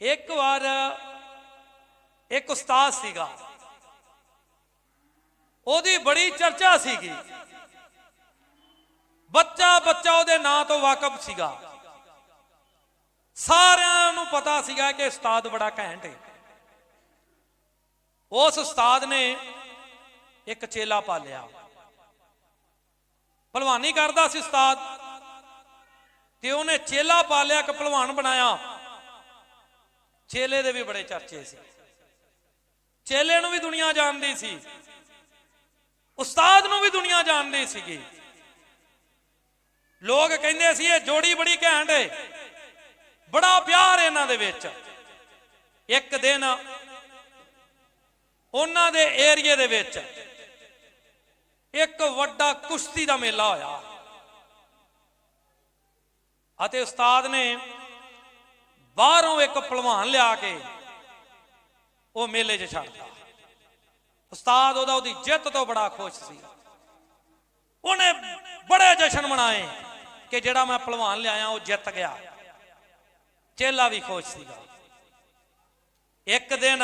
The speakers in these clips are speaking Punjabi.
ਇੱਕ ਵਾਰ ਇੱਕ ਉਸਤਾਦ ਸੀਗਾ। ਉਹਦੀ ਬੜੀ ਚਰਚਾ ਸੀਗੀ। ਬੱਚਾ ਬੱਚਾ ਉਹਦੇ ਨਾਂ ਤੋਂ ਵਾਕਫ ਸੀਗਾ। ਸਾਰਿਆਂ ਨੂੰ ਪਤਾ ਸੀਗਾ ਕਿ ਉਸਤਾਦ ਬੜਾ ਘੈਂਟ ਹੈ ਉਸ ਉਸਤਾਦ ਨੇ ਇੱਕ ਚੇਲਾ ਪਾਲਿਆ। ਭਲਵਾਨੀ ਕਰਦਾ ਸੀ ਉਸਤਾਦ। ਤੇ ਉਹਨੇ ਚੇਲਾ ਪਾਲਿਆ ਕਿ ਭਲਵਾਨ ਬਣਾਇਆ। ਚੇਲੇ ਦੇ ਵੀ ਬੜੇ ਚਰਚੇ ਸੀ। ਚੇਲੇ ਨੂੰ ਵੀ ਦੁਨੀਆ ਜਾਣਦੀ ਸੀ। ਉਸਤਾਦ ਨੂੰ ਵੀ ਦੁਨੀਆ ਜਾਣਦੀ ਸੀਗੀ। ਲੋਕ ਕਹਿੰਦੇ ਸੀ, ਇਹ ਜੋੜੀ ਬੜੀ ਘੈਂਟ ਏ। ਬੜਾ ਪਿਆਰ ਇਹਨਾਂ ਦੇ ਵਿੱਚ। ਇੱਕ ਦਿਨ ਉਹਨਾਂ ਦੇ ਏਰੀਏ ਦੇ ਵਿੱਚ ਇੱਕ ਵੱਡਾ ਕੁਸ਼ਤੀ ਦਾ ਮੇਲਾ ਹੋਇਆ। ਅਤੇ ਉਸਤਾਦ ਨੇ ਬਾਹਰੋਂ ਇੱਕ ਪਹਿਲਵਾਨ ਲਿਆ ਕੇ ਉਹ ਮੇਲੇ 'ਚ ਛੱਡਦਾ ਉਸਤਾਦ ਉਹਦਾ ਉਹਦੀ ਜਿੱਤ ਤੋਂ ਬੜਾ ਖੁਸ਼ ਸੀ। ਉਹਨੇ ਬੜੇ ਜਸ਼ਨ ਮਨਾਏ ਕਿ ਜਿਹੜਾ ਮੈਂ ਪਹਿਲਵਾਨ ਲਿਆਇਆ, ਉਹ ਜਿੱਤ ਗਿਆ। ਚੇਲਾ ਵੀ ਖੁਸ਼ ਸੀਗਾ। ਇੱਕ ਦਿਨ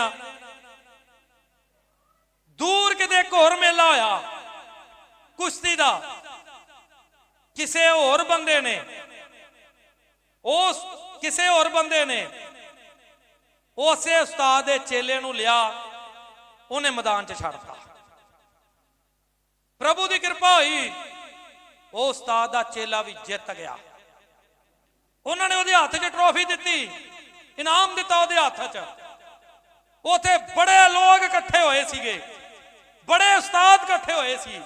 ਦੂਰ ਕਿਤੇ ਇੱਕ ਹੋਰ ਮੇਲਾ ਹੋਇਆ, ਕੁਸ਼ਤੀ ਦਾ। ਕਿਸੇ ਹੋਰ ਬੰਦੇ ਨੇ ਉਸ ਕਿਸੇ ਹੋਰ ਬੰਦੇ ਨੇ ਉਸੇ ਉਸਤਾਦ ਦੇ ਚੇਲੇ ਨੂੰ ਲਿਆ, ਉਹਨੇ ਮੈਦਾਨ 'ਚ ਛੱਡਤਾ ਪ੍ਰਭੂ ਦੀ ਕਿਰਪਾ ਹੋਈ, ਉਹ ਉਸਤਾਦ ਦਾ ਚੇਲਾ ਵੀ ਜਿੱਤ ਗਿਆ। ਉਹਨਾਂ ਨੇ ਉਹਦੇ ਹੱਥ 'ਚ ਟਰੋਫੀ ਦਿੱਤੀ, ਇਨਾਮ ਦਿੱਤਾ ਉਹਦੇ ਹੱਥ 'ਚ। ਉਥੇ ਬੜੇ ਲੋਕ ਇਕੱਠੇ ਹੋਏ ਸੀਗੇ, ਬੜੇ ਉਸਤਾਦ ਇਕੱਠੇ ਹੋਏ ਸੀ।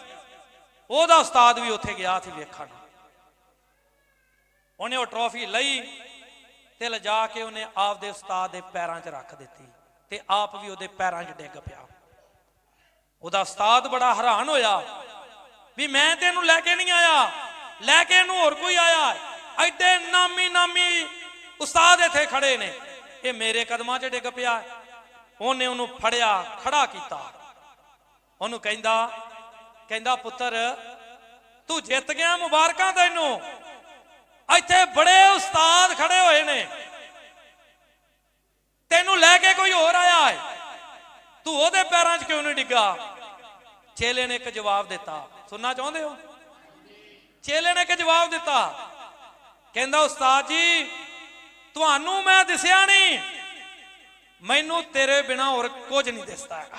ਉਹਦਾ ਉਸਤਾਦ ਵੀ ਉੱਥੇ ਗਿਆ ਸੀ ਵੇਖਣ। ਉਹਨੇ ਉਹ ਟਰੋਫੀ ਲਈ ਤੇ ਲਿਜਾ ਕੇ ਉਹਨੇ ਆਪਦੇ ਉਸਤਾਦ ਦੇ ਪੈਰਾਂ 'ਚ ਰੱਖ ਦਿੱਤੀ ਤੇ ਆਪ ਵੀ ਉਹਦੇ ਪੈਰਾਂ 'ਚ ਡਿੱਗ ਪਿਆ। ਉਹਦਾ ਉਸਤਾਦ ਬੜਾ ਹੈਰਾਨ ਹੋਇਆ ਵੀ ਮੈਂ ਤੈਨੂੰ ਲੈ ਕੇ ਨਹੀਂ ਆਇਆ, ਲੈ ਕੇ ਇਹਨੂੰ ਹੋਰ ਕੋਈ ਆਇਆ। ਐਡੇ ਨਾਮੀ ਨਾਮੀ ਉਸਤਾਦ ਇੱਥੇ ਖੜੇ ਨੇ। ਇਹ ਮੇਰੇ ਕਦਮਾਂ 'ਚ ਡਿੱਗ ਪਿਆ। ਉਹਨੇ ਉਹਨੂੰ ਫੜਿਆ, ਖੜਾ ਕੀਤਾ। ਉਹਨੂੰ ਕਹਿੰਦਾ ਕਹਿੰਦਾ ਪੁੱਤਰ, ਤੂੰ ਜਿੱਤ ਗਿਆ ਮੁਬਾਰਕਾਂ ਤੈਨੂੰ। ਇੱਥੇ ਬੜੇ ਉਸਤਾਦ ਖੜੇ ਹੋਏ ਨੇ। ਤੈਨੂੰ ਲੈ ਕੇ ਕੋਈ ਹੋਰ ਆਇਆ ਹੈ? ਤੂੰ ਉਹਦੇ ਪੈਰਾਂ 'ਚ ਕਿਉਂ ਨਹੀਂ ਡਿੱਗਾ? ਚੇਲੇ ਨੇ ਇੱਕ ਜਵਾਬ ਦਿੱਤਾ। ਸੁਣਨਾ ਚਾਹੁੰਦੇ ਹੋ? ਚੇਲੇ ਨੇ ਇੱਕ ਜਵਾਬ ਦਿੱਤਾ। ਕਹਿੰਦਾ, ਉਸਤਾਦ ਜੀ, ਤੁਹਾਨੂੰ ਮੈਂ ਦਿਸਿਆ ਨਹੀਂ। ਮੈਨੂੰ ਤੇਰੇ ਬਿਨਾ ਹੋਰ ਕੁਝ ਨਹੀਂ ਦਿਸਦਾ ਹੈਗਾ।